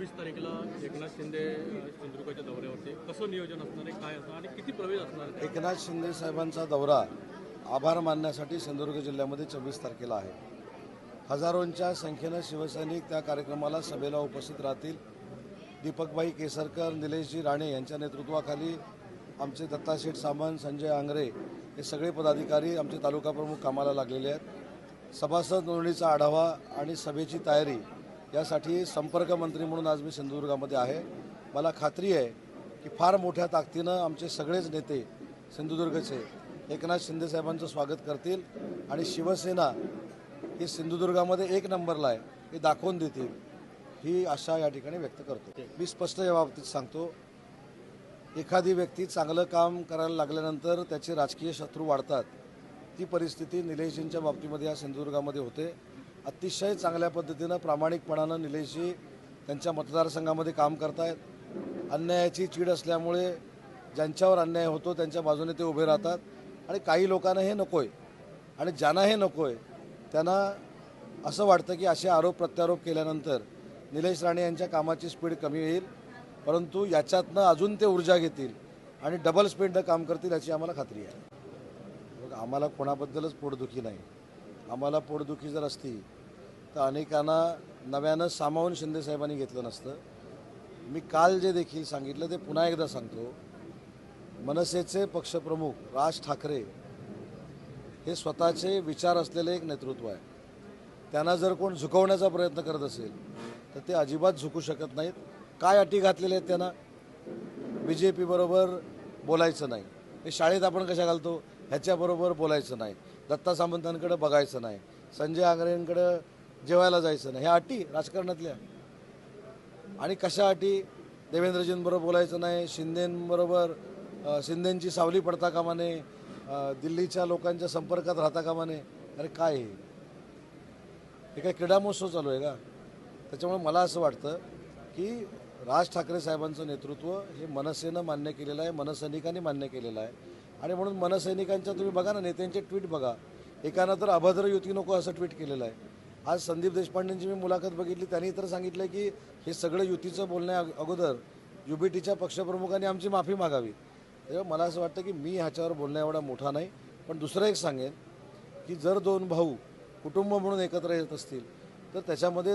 चोवीस तारखेला एकनाथ शिंदे सिंधुदुर्गाच्या दौऱ्यावरती. कसं नियोजन असणार आहे काय असणार आणि किती प्रवेश असणार एकनाथ शिंदे साहेबांचा दौरा आभार मानण्यासाठी सिंधुदुर्ग जिल्ह्यामध्ये चोवीस तारखेला आहे. हजारोंच्या संख्येनं शिवसैनिक त्या कार्यक्रमाला सभेला उपस्थित राहतील. दीपकबाई केसरकर निलेशजी राणे यांच्या नेतृत्वाखाली आमचे दत्ताशेठ सामंत संजय आंग्रे हे सगळे पदाधिकारी आमचे तालुका प्रमुख कामाला लागलेले आहेत. सभासद नोंदणीचा आढावा आणि सभेची तयारी यासाठी संपर्क मंत्री म्हणून आज मी सिंधुदुर्गामध्ये आहे. मला खात्री आहे की फार मोठ्या ताकदीनं आमचे सगळेच नेते सिंधुदुर्गचे एकनाथ शिंदेसाहेबांचं स्वागत करतील आणि शिवसेना ही सिंधुदुर्गामध्ये एक नंबरला आहे हे दाखवून देतील ही आशा या ठिकाणी व्यक्त करतो. मी स्पष्ट या बाबतीत सांगतो एखादी व्यक्ती चांगलं काम करायला लागल्यानंतर त्याचे राजकीय शत्रू वाढतात. ती परिस्थिती निलेशजींच्या बाबतीमध्ये या सिंधुदुर्गामध्ये होते. अतिशय चांगल्या पद्धतीनं प्रामाणिकपणानं निलेशजी त्यांच्या मतदारसंघामध्ये काम करतायत. अन्यायाची चीड असल्यामुळे ज्यांच्यावर अन्याय होतो त्यांच्या बाजूने ते उभे राहतात. आणि काही लोकांना हे नको आहे आणि ज्यांना हे नको आहे त्यांना असं वाटतं की असे आरोप प्रत्यारोप केल्यानंतर निलेश राणे यांच्या कामाची स्पीड कमी होईल. परंतु याच्यातनं अजून ते ऊर्जा घेतील आणि डबल स्पीडनं काम करतील याची आम्हाला खात्री आहे. मग आम्हाला कोणाबद्दलच पोटदुखी नाही. आम्हाला पोटदुखी जर असती तर अनेकांना नव्यानं सामावून शिंदे साहेबांनी घेतलं नसतं. मी काल जे देखील सांगितलं ते पुन्हा एकदा सांगतो. मनसेचे पक्षप्रमुख राज ठाकरे हे स्वतःचे विचार असलेले एक नेतृत्व आहे. त्यांना जर कोण झुकवण्याचा प्रयत्न करत असेल तर ते अजिबात झुकू शकत नाहीत. काय अटी घातलेल्या आहेत त्यांना? बी जे पीबरोबर बोलायचं नाही. हे शाळेत आपण कशा घालतो? ह्याच्याबरोबर बोलायचं नाही. दत्ता सामंतांकडे बघायचं नाही. संजय आंग्रेंकडे जेवायला जायचं नाही. ह्या अटी राजकारणातल्या. आणि कशा अटी? देवेंद्रजींबरोबर बोलायचं नाही. शिंदेंबरोबर शिंदेंची सावली पडता कामा नये. दिल्लीच्या लोकांच्या संपर्कात राहता कामा नये. अरे काय हे काय क्रीडा महोत्सव चालू आहे का? त्याच्यामुळे मला असं वाटतं की राज ठाकरे साहेबांचं नेतृत्व हे मनसेनं मान्य केलेलं आहे मनसैनिकांनी मान्य केलेलं आहे. आणि म्हणून मनसैनिकांच्या तुम्ही बघा ना नेत्यांचे ट्विट बघा. एकानं तर अभद्र युती नको असं ट्विट केलेलं आहे. आज संदीप देशपांडेंची मी मुलाखत बघितली त्यांनी तर सांगितलं की हे सगळं युतीचं बोलण्या अगोदर. युबीटीच्या पक्षप्रमुखांनी आमची माफी मागावी. तेव्हा मला असं वाटतं की मी ह्याच्यावर बोलण्या एवढा मोठा नाही पण दुसरं एक सांगेन की जर दोन भाऊ कुटुंब म्हणून एकत्र येत असतील तर त्याच्यामध्ये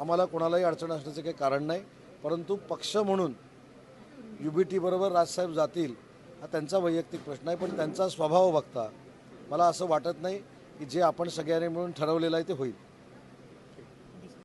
आम्हाला कोणालाही अडचण असण्याचं काही कारण नाही परंतु पक्ष म्हणून यू बी टीबरोबर राजसाहेब जातील हा त्यांचा वैयक्तिक प्रश्न आहे पण त्यांचा स्वभाव बघता मला असं वाटत नाही की जे आपण सगळ्यांनी मिळून ठरवलेलं आहे ते होईल.